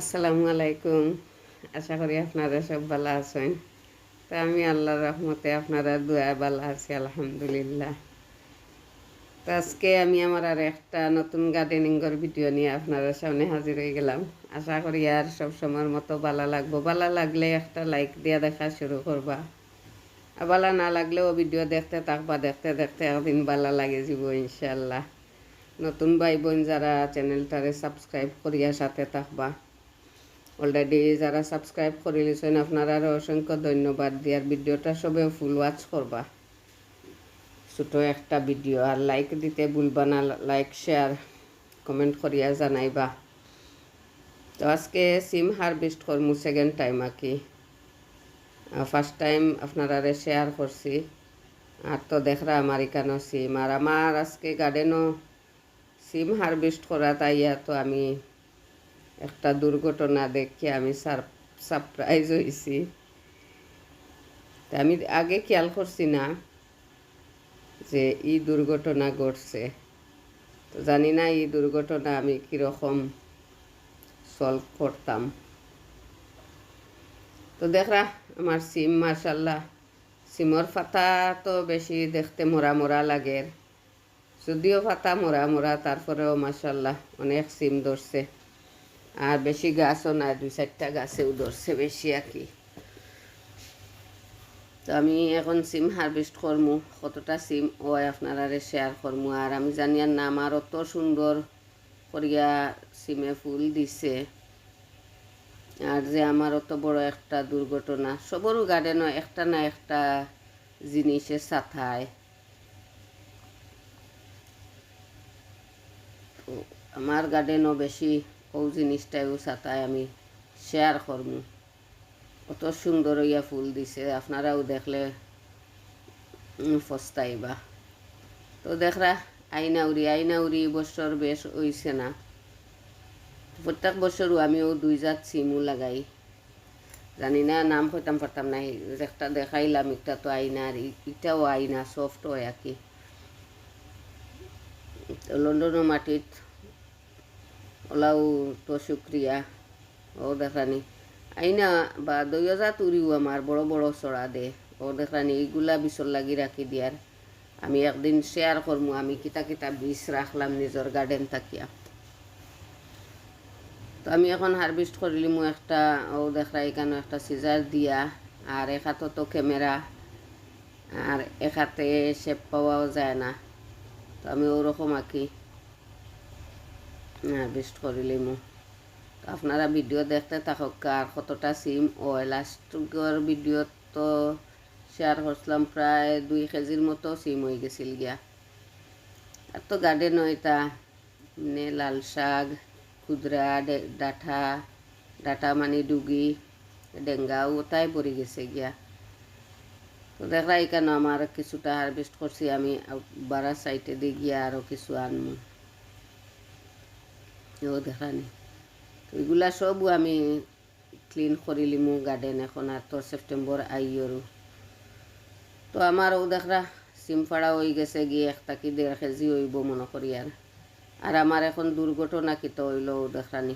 আসসালামু আলাইকুম। আশা করি আপনারা সব ভালো আছেন। তা আমি আল্লাহর রহমতে আপনারা দোয়া ভালো আছি, আলহামদুলিল্লাহ। তো আজকে আমি আমার আর একটা নতুন গার্ডেনিংয়ের ভিডিও নিয়ে আপনারা সামনে হাজির হয়ে গেলাম। আশা করি আর সব সময়ের মতো ভালো লাগবো। ভালো লাগলে একটা লাইক দিয়ে দেখা শুরু করবা। আর ভালো না লাগলেও ভিডিও দেখতে থাকবা। দেখতে দেখতে একদিন ভালো লাগে যাব ইনশাল্লাহ নতুন ভাই বোন যারা চ্যানেলটারে সাবস্ক্রাইব করিয়া সাথে থাকবা। অলরেডি যারা সাবস্ক্রাইব করে লিছেন আপনারা অসংখ্য ধন্যবাদ। দিয়ার ভিডিওটা সবে ফুল ওয়াচ করবা। ছোটো একটা ভিডিও আর লাইক দিতে ভুলবা না। লাইক শেয়ার কমেন্ট করিয়া জানাইবা। তো আজকে সিম হারভেস্ট করমু সেকেন্ড টাইম আকি। ফার্স্ট টাইম আপনারা শেয়ার করছি। আর তো দেখরা আমার এখানেও সিম আর আমার আজকে গার্ডেনও সিম হারভেস্ট করা তাইয়া তো আমি একটা দুর্ঘটনা দেখে আমি সারপ্রাইজ হয়েছি আমি আগে খেয়াল করছি না যে এই দুর্ঘটনা ঘটছে। তো জানি না এই দুর্ঘটনা আমি কীরকম সলভ করতাম। তো দেখরা, আমার সিম মার্শাল্লাহ সিমর ফাতা তো বেশি দেখতে মোরা মোরা লাগে। যদিও ফাতা মোরা মোরা, তারপরেও মার্শাল্লাহ অনেক সিম ধরছে। আর বেশি গাছও না, দুই চারটা গাছেও ধরছে বেশি আর কি। তো আমি এখন সিম হারভেস্ট করমু, কতটা সিম, ও আপনারা শেয়ার করমু। আর আমি জানি আর না, আমার অত সুন্দর করিয়া সিমে ফুল দিছে। আর যে আমার অত বড় একটা দুর্ঘটনা, সবরও গার্ডেনও একটা না একটা জিনিসের সাথায় আমার গার্ডেনও বেশি। ও জিনিসটাও সাথায় আমি শেয়ার করমু। কত সুন্দর ইয়া ফুল দিছে, আপনারাও দেখলে ফস্তাইবা। তো দেখরা, আইনাউরি আইনাউরি বছর বেশ হইছে না। প্রত্যেক বছরও আমিও দুই জাত সিমও লাগাই। জানি না, নাম হইতাম পারতাম না একটা দেখাইলাম, একটা তো আইনা, আর ইটাও আইনা সফট হয় আর কি। লন্ডনের মাটিত ওলাও তো শুক্রিয়া ও দেখানি। আইনা বা দইয়া তুরিও আমার বড় বড় চড়া দে। ও দেখানি, এইগুলা বিচর লাগি রাখি দিয়ার আমি একদিন শেয়ার করমু আমি কিতা কিতা বীজ রাখলাম নিজের গার্ডেন থাকিয়া। তো আমি এখন হারভেস্ট করিলিমু একটা ও দেখা এখানে একটা সিজার দিয়া আর এক হাতে তো ক্যামেরা আর এক হাতে শেপ পাওয়াও যায় না। তো আমি ওরকম আঁকি হারভেস্ট করিলিমু তো আপনারা ভিডিও দেখতে থাকক আর কতটা সিম ও লাস্টর ভিডিও তো শেয়ার করছিলাম প্রায় দুই কেজির মতো সিম হয়ে গেছিল গিয়া। আর তো গার্ডেন এটা মানে লাল শাক ক্ষুদ্রা ডাঠা ডাটা মানে ডুগি, ডেঙ্গাও ওটাই পড়ে গেছে গিয়া। তো দেখা, এখানে আমার কিছুটা হারভেস্ট করছি, আমি বারা সাইডে দিয়ে গিয়া আরও কিছু আনমু। ও দেখানি তো এগুলা সবও আমি ক্লিন করিলিমু গার্ডেন এখন আর তো সেপ্টেম্বর আইয়রও তো আমারও দেখরা সিমফাড়া হয়ে গেছে গিয়ে একটা কি দেড় কেজি হইব মনে করি আর আর আমার এখন দুর্ঘটনা কিত হইল দেখানি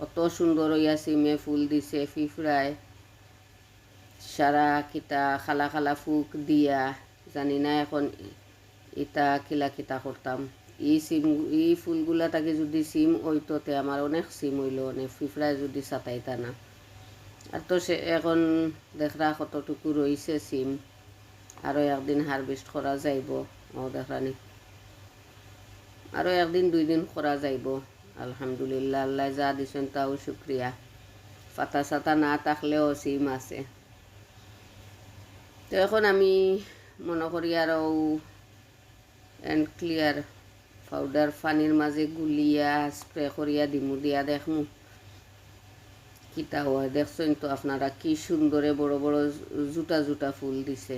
অত সুন্দর হইয়া সিমে ফুল দিছে ফিফড়ায় সারা কিতা, খালা খালা ফুক দিয়া, জানি না এখন ইটা কিলা কিতা করতাম ই সিম ই ফুলগুলা তাকে যদি সিম ওইটোতে আমার অনেক সিম হইল অনেক ফিফড়ায় যদি সাতাইতা না আর তো সে এখন দেখরা কতটুকু রয়েছে সিম আরও একদিন হারভেস্ট করা যাইব। ও দেখানি আরও একদিন দুই দিন করা যাইব। আলহামদুলিল্লাহ, আল্লাহ যা দিছেন তাও শুক্রিয়া পাতা সাতা না থাকলেও সিম আছে। তো এখন আমি মনে করি আরও এন্ড ক্লিয়ার পাউডার পানির মাঝে গুলিয়া স্প্রে করিয়া দিমু দিয়া দেখমু। কিতা হয়, দেখছেন তো আপনারা কি সুন্দরে বড় বড় জুটা জুটা ফুল দিছে।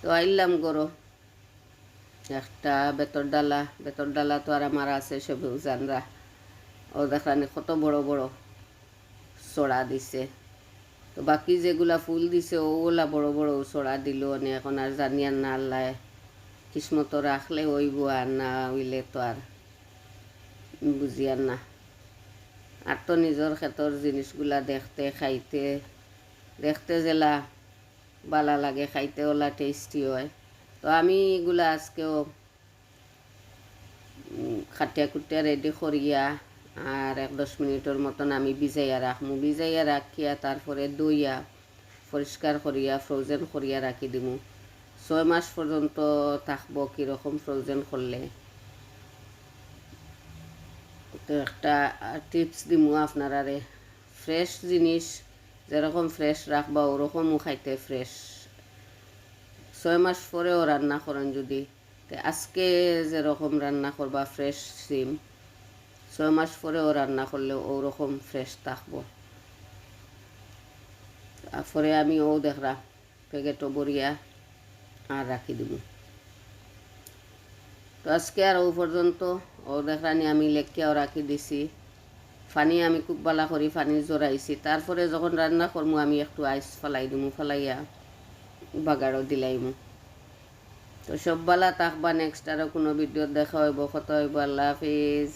তো আইলাম গরো একটা বেতর ডালা বেতর ডালা তো আর আমার আছে সবেও জানরা। ও দেখানি কত বড় বড় চড়া দিছে। তো বাকি যেগুলা ফুল দিছে ওগুলা বড় বড় চড়া দিল এখন আর জানি আর না আল্লাহ। কিসমতো রাখলে হইব আর না হইলে তো আর বুঝি আর না। আর তো নিজের ক্ষেতর জিনিসগুলা দেখতে, খাইতে, দেখতে জেলা বালা লাগে, খাইতে ওলা টেস্টি হয়। তো আমি এগুলা আজকেও খাটিয়া কুটিয়া রেডি করিয়া আর এক দশ মিনিটের মতন আমি ভিজাইয়া রাখমু ভিজাইয়া রাখিয়া তারপরে দইয়া পরিষ্কার করিয়া ফ্রোজেন করিয়া রাখি দিমু। ছয় মাস পর্যন্ত থাকব কীরকম ফ্রোজেন করলে? তো একটা টিপস দিমু আপনারারে। ফ্রেশ জিনিস, যেরকম ফ্রেশ রাখবা, ওরকমও খাইতে ফ্রেশ ছয় মাস পরেও রান্না করেন যদি। তে আজকে যেরকম রান্না করবা ফ্রেশ সিম ছয় মাস পরেও রান্না করলে ওরকম ফ্রেশ থাকব। তারপরে আমি ও দেখরা, প্যাকেটও বরিয়া আর রাখি দিব। তো আজকে আর ও পর্যন্ত, ও দেখরানি আমি লেখিয়াও রাখি দিছি। ফানি আমি খুব বালা করি, ফানি জোরাইছি তারপরে যখন রান্না করমু, আমি একটু আইস ফেলাই দিমু, ফেলাইয়া বাগারও দিলাইমু। তো সব বালা তাকবা নেক্সট আরও কোনো ভিডিও দেখা হইব। কত হইব? আল্লাহ হাফিজ।